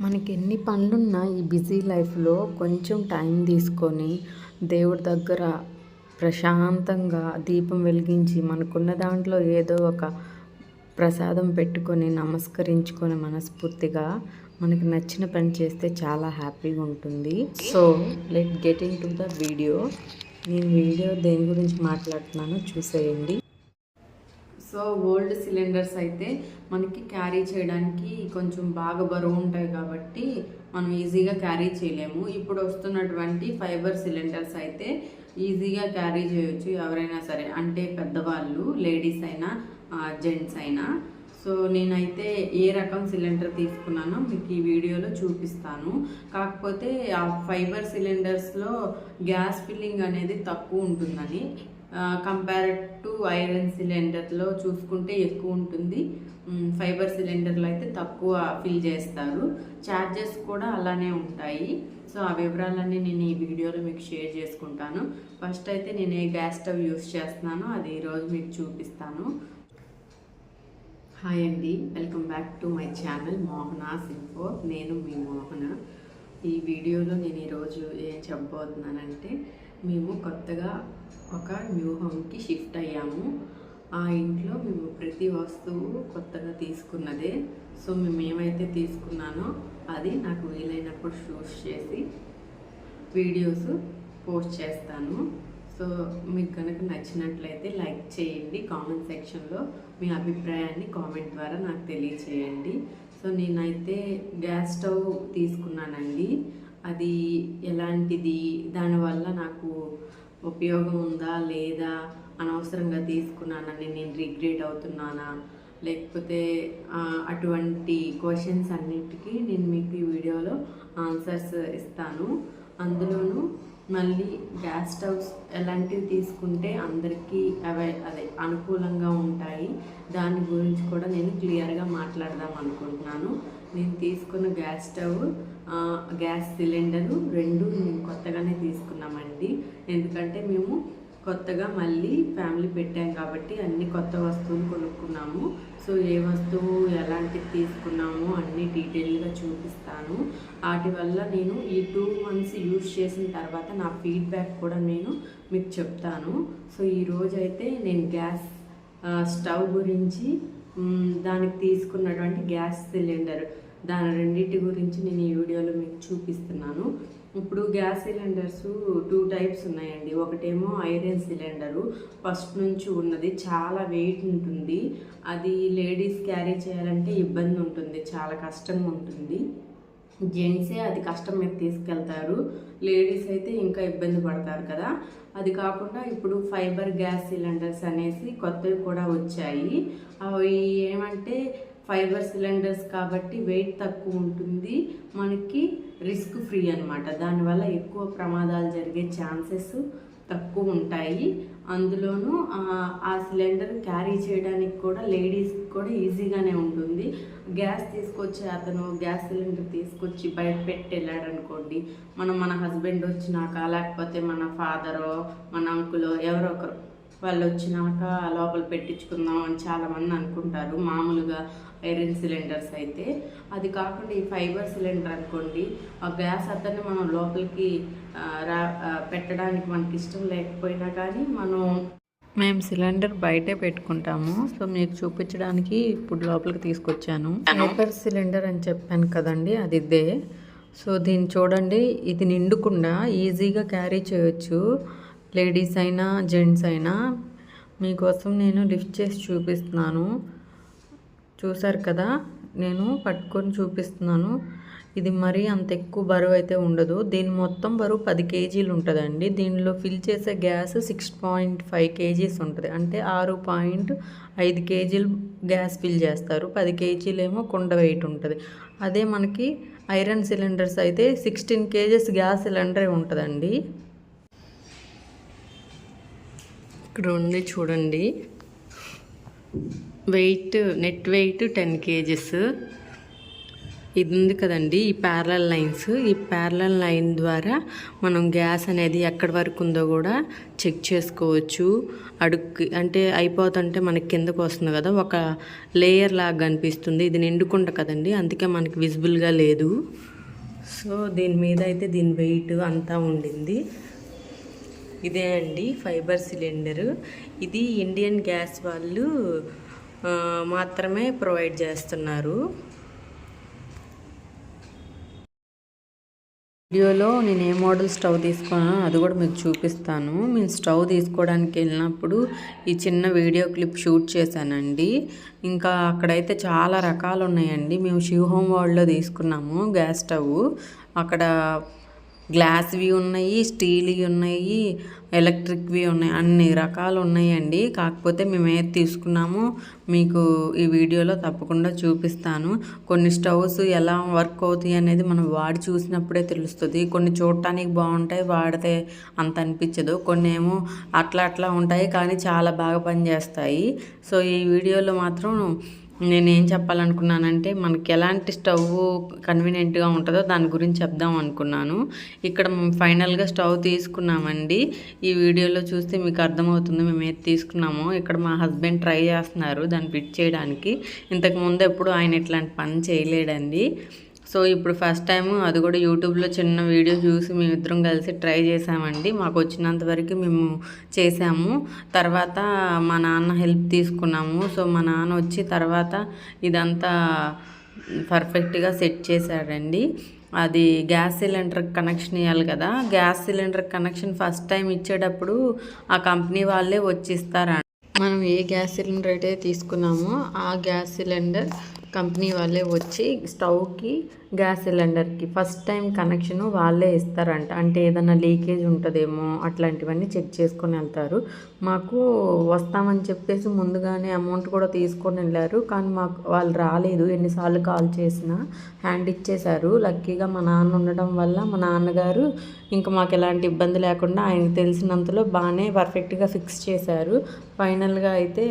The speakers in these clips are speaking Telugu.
మనకి ఎన్ని పనులున్నా ఈ బిజీ లైఫ్లో కొంచెం టైం తీసుకొని దేవుడి దగ్గర ప్రశాంతంగా దీపం వెలిగించి మనకున్న దాంట్లో ఏదో ఒక ప్రసాదం పెట్టుకొని నమస్కరించుకొని మనస్ఫూర్తిగా మనకు నచ్చిన పని చేస్తే చాలా హ్యాపీగా ఉంటుంది. So let get into the video. నేను వీడియో దేని గురించి మాట్లాడుతున్నానో చూసేయండి. సో ఓల్డ్ సిలిండర్స్ అయితే మనకి క్యారీ చేయడానికి కొంచెం బాగా బరువు ఉంటాయి కాబట్టి మనం ఈజీగా క్యారీ చేయలేము. ఇప్పుడు వస్తున్నటువంటి ఫైబర్ సిలిండర్స్ అయితే ఈజీగా క్యారీ చేయొచ్చు ఎవరైనా సరే. అంటే పెద్దవాళ్ళు లేడీస్ అయినా జెంట్స్ అయినా. సో నేనైతే ఏ రకం సిలిండర్ తీసుకున్నానో మీకు ఈ వీడియోలో చూపిస్తాను. కాకపోతే ఆ ఫైబర్ సిలిండర్స్లో గ్యాస్ ఫిల్లింగ్ అనేది తక్కువ ఉంటుందని. కంపేర్ టు ఐరన్ సిలిండర్లో చూసుకుంటే ఎక్కువ ఉంటుంది. ఫైబర్ సిలిండర్లో అయితే తక్కువ ఫిల్ చేస్తారు. ఛార్జెస్ కూడా అలానే ఉంటాయి. సో ఆ వివరాలన్నీ నేను ఈ వీడియోలో మీకు షేర్ చేసుకుంటాను. ఫస్ట్ అయితే నేను ఏ గ్యాస్ స్టవ్ యూస్ చేస్తున్నానో అది ఈరోజు మీకు చూపిస్తాను. హాయ్ అండి welcome back to my channel Mohana సింఫో నేను మీ మోహన. ఈ వీడియోలో నేను ఈరోజు ఏం చెప్పబోతున్నానంటే మేము కొత్తగా ఒక న్యూ హోమ్కి షిఫ్ట్ అయ్యాము. ఆ ఇంట్లో మేము ప్రతి వస్తువు కొత్తగా తీసుకున్నదే. సో మేము ఏమైతే తీసుకున్నానో అది నాకు వీలైనప్పుడు షూస్ చేసి వీడియోస్ పోస్ట్ చేస్తాను. సో మీకు కనుక నచ్చినట్లయితే లైక్ చేయండి. కామెంట్ సెక్షన్లో మీ అభిప్రాయాన్ని కామెంట్ ద్వారా నాకు తెలియచేయండి. సో నేనైతే గ్యాస్ స్టవ్ తీసుకున్నానండి. అది ఎలాంటిది? దానివల్ల నాకు ఉపయోగం ఉందా లేదా అనవసరంగా తీసుకున్నానని నేను రిగ్రెట్ అవుతున్నానా? లేకపోతే అటువంటి క్వశ్చన్స్ అన్నిటికీ నేను మీకు ఈ వీడియోలో ఆన్సర్స్ ఇస్తాను. అందులోనూ మళ్ళీ గ్యాస్ స్టవ్స్ ఎలాంటివి తీసుకుంటే అందరికీ అవై అదే అనుకూలంగా ఉంటాయి. దాని గురించి కూడా నేను క్లియర్గా మాట్లాడదాం అనుకుంటున్నాను. నేను తీసుకున్న గ్యాస్ స్టవ్ గ్యాస్ సిలిండరు రెండు మేము కొత్తగానే తీసుకున్నామండి. ఎందుకంటే మేము కొత్తగా మళ్ళీ ఫ్యామిలీ పెట్టాం కాబట్టి అన్ని కొత్త వస్తువులు కొనుక్కున్నాము. సో ఏ వస్తువు ఎలాంటిది తీసుకున్నాము అన్ని డీటెయిల్గా చూపిస్తాను. వాటి వల్ల నేను ఈ టూ మంత్స్ యూజ్ చేసిన తర్వాత నా ఫీడ్బ్యాక్ కూడా నేను మీకు చెప్తాను. సో ఈరోజైతే నేను గ్యాస్ స్టవ్ గురించి దానికి తీసుకున్నటువంటి గ్యాస్ సిలిండర్. దాని రెండింటి గురించి నేను ఈ వీడియోలో మీకు చూపిస్తున్నాను. ఇప్పుడు గ్యాస్ సిలిండర్స్ టూ టైప్స్ ఉన్నాయండి. ఒకటేమో ఐరన్ సిలిండరు. ఫస్ట్ నుంచి ఉన్నది చాలా వెయిట్ ఉంటుంది. అది లేడీస్ క్యారీ చేయాలంటే ఇబ్బంది ఉంటుంది. చాలా కష్టంగా ఉంటుంది. జెంట్సే అది కష్టం మీద తీసుకెళ్తారు. లేడీస్ అయితే ఇంకా ఇబ్బంది పడతారు కదా. అది కాకుండా ఇప్పుడు ఫైబర్ గ్యాస్ సిలిండర్స్ అనేసి కొత్తవి కూడా వచ్చాయి. అవి ఏమంటే ఫైబర్ సిలిండర్స్ కాబట్టి వెయిట్ తక్కువ ఉంటుంది. మనకి రిస్క్ ఫ్రీ అనమాట దానివల్ల ఎక్కువ ప్రమాదాలు జరిగే ఛాన్సెస్ తక్కువ ఉంటాయి అందులోనూ ఆ, సిలిండర్ క్యారీ చేయడానికి కూడా లేడీస్కి కూడా ఈజీగానే ఉంటుంది. గ్యాస్ తీసుకొచ్చి అతను గ్యాస్ సిలిండర్ తీసుకొచ్చి బయట పెట్టి వెళ్ళాడు అనుకోండి మనం మన హస్బెండ్ వచ్చినాక లేకపోతే మన ఫాదరో మన అంకులో ఎవరో ఒకరు వాళ్ళు వచ్చినాక లోపల పెట్టించుకుందాం అని చాలామంది అనుకుంటారు. మామూలుగా ఐరన్ సిలిండర్స్ అయితే. అది కాకుండా ఈ ఫైబర్ సిలిండర్ అనుకోండి ఆ గ్యాస్ అతన్ని మనం లోపలికి రా పెట్టడానికి మనకి ఇష్టం లేకపోయినా కానీ మనం మేము సిలిండర్ బయటే పెట్టుకుంటాము. సో మీకు చూపించడానికి ఇప్పుడు లోపలికి తీసుకొచ్చాను. ఫైబర్ సిలిండర్ అని చెప్పాను కదండి అది ఇదే. సో దీన్ని చూడండి ఇది నిండుకుండా ఈజీగా క్యారీ చేయొచ్చు. లేడీస్ అయినా జెంట్స్ అయినా. మీకోసం నేను లిఫ్ట్ చేసి చూపిస్తున్నాను. చూసారు కదా నేను పట్టుకొని చూపిస్తున్నాను. ఇది మరీ అంత ఎక్కువ బరువు అయితే ఉండదు. దీని మొత్తం బరువు పది కేజీలు ఉంటుందండి. దీనిలో ఫిల్ చేసే gas six point five kgs ఉంటుంది. అంటే ఆరు పాయింట్ ఐదు కేజీలు గ్యాస్ ఫిల్ చేస్తారు. పది కేజీలు ఏమో కుండ వెయిట్ ఉంటుంది. అదే మనకి ఐరన్ సిలిండర్స్ అయితే సిక్స్టీన్ కేజెస్ గ్యాస్ సిలిండరే ఉంటుందండి. ఇక్కడ ఉంది చూడండి. Weight net weight ten kgs. ఇది ఉంది కదండి ఈ ప్యారలల్ లైన్స్ ఈ ప్యారలల్ లైన్ ద్వారా మనం గ్యాస్ అనేది ఎక్కడి వరకు ఉందో కూడా చెక్ చేసుకోవచ్చు. అడుక్కి అంటే అయిపోతుంటే మనకి కిందకు వస్తుంది కదా ఒక లేయర్ లాగా కనిపిస్తుంది ఇది నిండుకుంట కదండి అందుకే మనకి విజిబుల్గా లేదు. సో దీని మీద అయితే దీని వెయిట్ అంతా ఉండింది. ఇదే అండి ఫైబర్ సిలిండర్. ఇది ఇండియన్ గ్యాస్ వాళ్ళు మాత్రమే ప్రొవైడ్ చేస్తున్నారు. వీడియోలో నేను ఏ మోడల్ స్టవ్ తీసుకున్నానో అది కూడా మీకు చూపిస్తాను. మేము స్టవ్ తీసుకోవడానికి వెళ్ళినప్పుడు ఈ చిన్న వీడియో క్లిప్ షూట్ చేశానండి. ఇంకా అక్కడైతే చాలా రకాలు ఉన్నాయండి. మేము శివ్ హోమ్ వరల్డ్లో తీసుకున్నాము గ్యాస్ స్టవ్. అక్కడ గ్లాస్వి ఉన్నాయి స్టీల్వి ఉన్నాయి ఎలక్ట్రిక్వి ఉన్నాయి అన్ని రకాలు ఉన్నాయండి. కాకపోతే మేము ఏది తీసుకున్నామో మీకు ఈ వీడియోలో తప్పకుండా చూపిస్తాను. కొన్ని స్టవ్స్ ఎలా వర్క్ అవుతాయి అనేది మనం వాడి చూసినప్పుడే తెలుస్తుంది. కొన్ని చూడటానికి బాగుంటాయి వాడితే అంత అనిపించదు. కొన్ని ఏమో అట్లా అట్లా ఉంటాయి కానీ చాలా బాగా పనిచేస్తాయి. సో ఈ వీడియోలో మాత్రం నేనేం చెప్పాలనుకున్నానంటే మనకి ఎలాంటి స్టవ్ కన్వీనియంట్గా ఉంటుందో దాని గురించి చెప్దాం అనుకున్నాను. ఇక్కడ మేము ఫైనల్గా స్టవ్ తీసుకున్నామండి. ఈ వీడియోలో చూస్తే మీకు అర్థమవుతుంది మేము ఏది తీసుకున్నామో. ఇక్కడ మా హస్బెండ్ ట్రై చేస్తున్నారు దాన్ని ఫిట్ చేయడానికి. ఇంతకు ముందు ఎప్పుడు ఆయన ఇట్లాంటి పని చేయలేడండి. సో ఇప్పుడు ఫస్ట్ టైం అది కూడా యూట్యూబ్లో చిన్న వీడియో చూసి మేమిద్దరం కలిసి ట్రై చేసామండి. మాకు వచ్చినంత వరకు మేము చేసాము. తర్వాత మా నాన్న హెల్ప్ తీసుకున్నాము. సో మా నాన్న వచ్చి తర్వాత ఇదంతా పర్ఫెక్ట్గా సెట్ చేశాడండి. అది గ్యాస్ సిలిండర్ కనెక్షన్ ఇవ్వాలి కదా. Gas cylinder connection first time ఇచ్చేటప్పుడు ఆ కంపెనీ వాళ్ళే వచ్చి మనం ఏ గ్యాస్ సిలిండర్ అయితే తీసుకున్నామో ఆ గ్యాస్ సిలిండర్ కంపెనీ వాళ్ళే వచ్చి స్టవ్కి గ్యాస్ సిలిండర్కి ఫస్ట్ టైం కనెక్షన్ వాళ్ళే ఇస్తారంట. అంటే ఏదైనా లీకేజ్ ఉంటుందేమో అట్లాంటివన్నీ చెక్ చేసుకొని వెళ్తారు. మాకు వస్తామని చెప్పేసి ముందుగానే అమౌంట్ కూడా తీసుకొని వెళ్ళారు. కానీ మాకు వాళ్ళు రాలేదు. ఎన్నిసార్లు కాల్ చేసినా హ్యాండ్ ఇచ్చేశారు. లక్కీగా మా నాన్న ఉండడం వల్ల మా నాన్నగారు ఇంకా మాకు ఎలాంటి ఇబ్బంది లేకుండా ఆయనకు తెలిసినంతలో బాగానే పర్ఫెక్ట్గా ఫిక్స్ చేశారు. ఫైనల్గా అయితే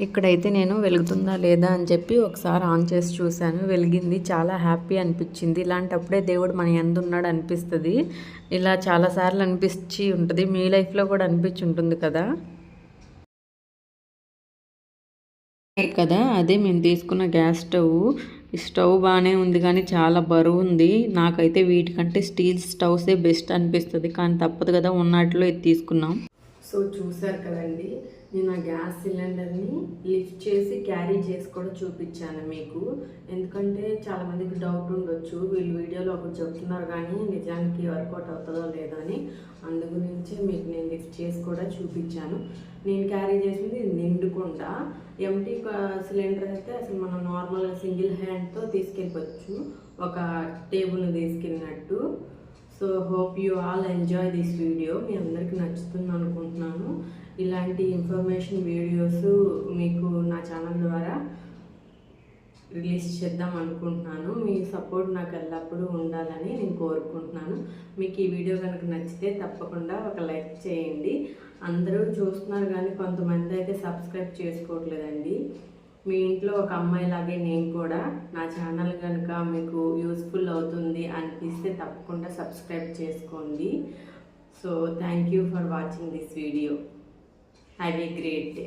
ఇక్కడైతే నేను వెలుగుతుందా లేదా అని చెప్పి ఒకసారి ఆన్ చేసి చూశాను. వెలిగింది. చాలా హ్యాపీ అనిపించింది. ఇలాంటప్పుడే దేవుడు మన ఎందు ఉన్నాడు అనిపిస్తుంది. ఇలా చాలాసార్లు అనిపించి ఉంటుంది. మీ లైఫ్లో కూడా అనిపించి ఉంటుంది కదా? కదా? అదే మేము తీసుకున్న గ్యాస్ స్టవ్. ఈ స్టవ్ బాగానే ఉంది కానీ చాలా బరువు ఉంది. నాకైతే వీటికంటే స్టీల్ స్టవ్సే బెస్ట్ అనిపిస్తుంది. కానీ తప్పదు కదా ఉన్నట్లో ఇది తీసుకున్నాం. సో చూసారు కదండి నేను ఆ గ్యాస్ సిలిండర్ని లిఫ్ట్ చేసి క్యారీ చేసి కూడా చూపించాను మీకు. ఎందుకంటే చాలామందికి డౌట్ ఉండొచ్చు వీళ్ళు వీడియోలో ఒకటి చెప్తున్నారు కానీ నిజానికి వర్కౌట్ అవుతుందో లేదో అని. అందు గురించి మీకు నేను లిఫ్ట్ చేసి కూడా చూపించాను. నేను క్యారీ చేసింది నిండుకుండా. ఎంటీ సిలిండర్ అయితే అసలు మనం నార్మల్గా సింగిల్ హ్యాండ్తో తీసుకెళ్ళిపోవచ్చు. ఒక table తీసుకెళ్ళినట్టు. So hope you all enjoy this video మీ అందరికీ నచ్చుతుంది అనుకుంటున్నాను. ఇలాంటి ఇన్ఫర్మేషన్ వీడియోస్ మీకు నా ఛానల్ ద్వారా రిలీజ్ చేద్దాం అనుకుంటున్నాను. మీ సపోర్ట్ నాకు ఎల్లప్పుడూ ఉండాలని నేను కోరుకుంటున్నాను. మీకు ఈ వీడియో కనుక నచ్చితే తప్పకుండా ఒక లైక్ చేయండి. అందరూ చూస్తున్నారు కానీ కొంతమంది అయితే సబ్స్క్రైబ్ చేసుకోవట్లేదండి. మీ ఇంట్లో ఒక అమ్మాయిలాగే నేను కూడా నా ఛానల్ కనుక మీకు యూస్ఫుల్ అవుతుంది అనిపిస్తే తప్పకుండా సబ్స్క్రైబ్ చేసుకోండి. So thank you for watching this video have a great day